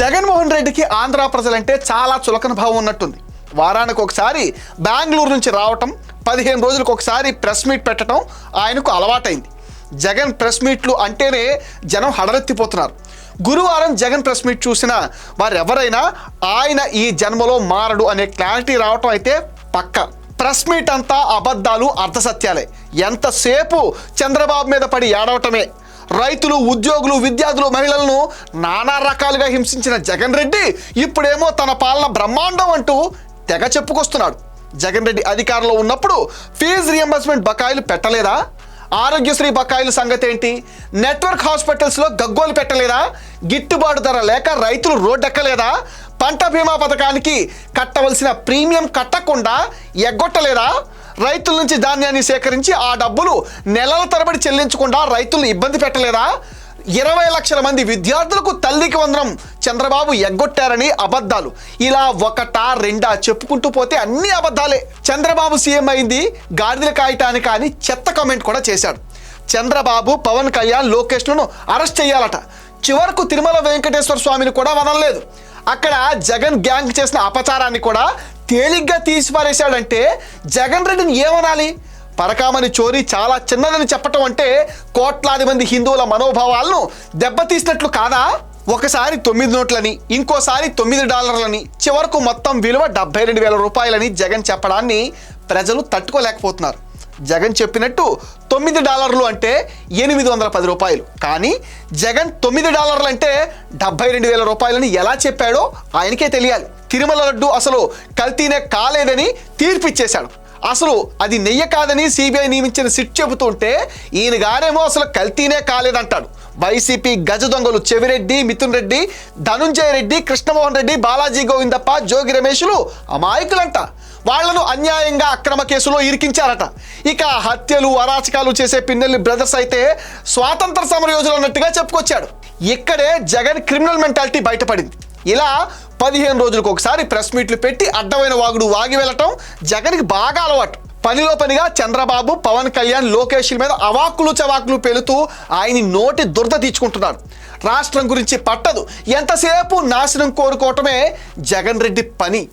జగన్మోహన్ రెడ్డికి ఆంధ్ర ప్రజలంటే చాలా చులకన భావం ఉన్నట్టుంది. వారానికి ఒకసారి బెంగళూరు నుంచి రావటం పదిహేను రోజులకు ఒకసారి ప్రెస్ మీట్ పెట్టడం ఆయనకు అలవాటైంది. జగన్ ప్రెస్ మీట్లు అంటేనే జనం హడలెత్తిపోతున్నారు గురువారం జగన్ ప్రెస్ మీట్ చూసిన వారెవరైనా ఆయన ఈ జన్మలో మారడు అనే క్లారిటీ రావటం అయితే పక్క. ప్రెస్ మీట్ అంతా అబద్ధాలు అర్ధసత్యాలే. ఎంతసేపు చంద్రబాబు మీద పడి ఏడవటమే? రైతులు ఉద్యోగులు విద్యార్థులు మహిళలను నానా రకాలుగా హింసించిన జగన్ రెడ్డి ఇప్పుడేమో తన పాలన బ్రహ్మాండం అంటూ తెగ చెప్పుకొస్తున్నాడు. జగన్ రెడ్డి అధికారంలో ఉన్నప్పుడు ఫీజు రియంబర్స్మెంట్ బకాయిలు పెట్టలేదా? ఆరోగ్యశ్రీ బకాయిల సంగతి ఏంటి నెట్వర్క్ హాస్పిటల్స్లో గగ్గోలు పెట్టలేదా? గిట్టుబాటు ధర లేక రైతులు రోడ్డెక్కలేదా? పంట బీమా పథకానికి కట్టవలసిన ప్రీమియం కట్టకుండా ఎగ్గొట్టలేదా? రైతుల నుంచి ధాన్యాన్ని సేకరించి ఆ డబ్బులు నెలల తరబడి చెల్లించకుండా రైతులను ఇబ్బంది పెట్టలేదా? ఇరవై లక్షల మంది విద్యార్థులకు తల్లికి వందనం చంద్రబాబు ఎగ్గొట్టారని అబద్ధాలు. ఇలా ఒకటా రెండా చెప్పుకుంటూ పోతే అన్ని అబద్ధాలే. చంద్రబాబు సీఎం అయింది గాడిదలు కాయటానికి కానీ చెత్త కామెంట్ కూడా చేశాడు. చంద్రబాబు పవన్ కళ్యాణ్ లోకేష్ను అరెస్ట్ చేయాలట. చివరకు తిరుమల వెంకటేశ్వర స్వామిని కూడా వదలలేదు. అక్కడ జగన్ గ్యాంగ్ చేసిన అపచారాన్ని కూడా తేలిగ్గా తీసిపారేశాడంటే జగన్ రెడ్డిని ఏమనాలి? పరకామని చోరీ చాలా చిన్నదని చెప్పటం అంటే కోట్లాది మంది హిందువుల మనోభావాలను దెబ్బతీసినట్లు కాదా? ఒకసారి తొమ్మిది నోట్లని ఇంకోసారి తొమ్మిది డాలర్లని చివరకు మొత్తం విలువ డెబ్బై రెండు వేల రూపాయలని జగన్ చెప్పడాన్ని ప్రజలు తట్టుకోలేకపోతున్నారు. జగన్ చెప్పినట్టు తొమ్మిది డాలర్లు అంటే ఎనిమిది వందల పది రూపాయలు. కానీ జగన్ తొమ్మిది డాలర్లు అంటే డెబ్బై రెండు వేల రూపాయలని ఎలా చెప్పాడో ఆయనకే తెలియాలి. తిరుమల లడ్డు అసలు కల్తీనే కాలేదని తీర్పిచ్చేశాడు. అసలు అది నెయ్య కాదని సిబిఐ నియమించిన సిట్ చెబుతుంటే ఈయన గారేమో అసలు కల్తీనే కాలేదంటాడు. వైసీపీ గజ దొంగలు చెవిరెడ్డి మిథున్ రెడ్డి ధనుంజయ రెడ్డి కృష్ణమోహన్ రెడ్డి బాలాజీ గోవిందప్ప జోగి రమేష్లు అమాయకులంట. వాళ్ళను అన్యాయంగా అక్రమ కేసులో ఇరికించారట. ఇక హత్యలు అరాచకాలు చేసే పిన్నెల్లి బ్రదర్స్ అయితే స్వాతంత్ర సమరయోజులు అన్నట్టుగా చెప్పుకొచ్చాడు. ఇక్కడే జగన్ క్రిమినల్ మెంటాలిటీ బయటపడింది. ఇలా పదిహేను రోజులకు ఒకసారి ప్రెస్ మీట్లు పెట్టి అడ్డమైన వాగుడు వాగి వెళ్ళటం జగన్కి బాగా అలవాటు. పనిలో పనిగా చంద్రబాబు పవన్ కళ్యాణ్ లోకేష్ల మీద అవాక్కులు చవాకులు పెలుతూ ఆయన నోటి దురద తీర్చుకుంటున్నారు. రాష్ట్రం గురించి పట్టదు. ఎంతసేపు నాశనం కోరుకోవటమే జగన్ రెడ్డి పని.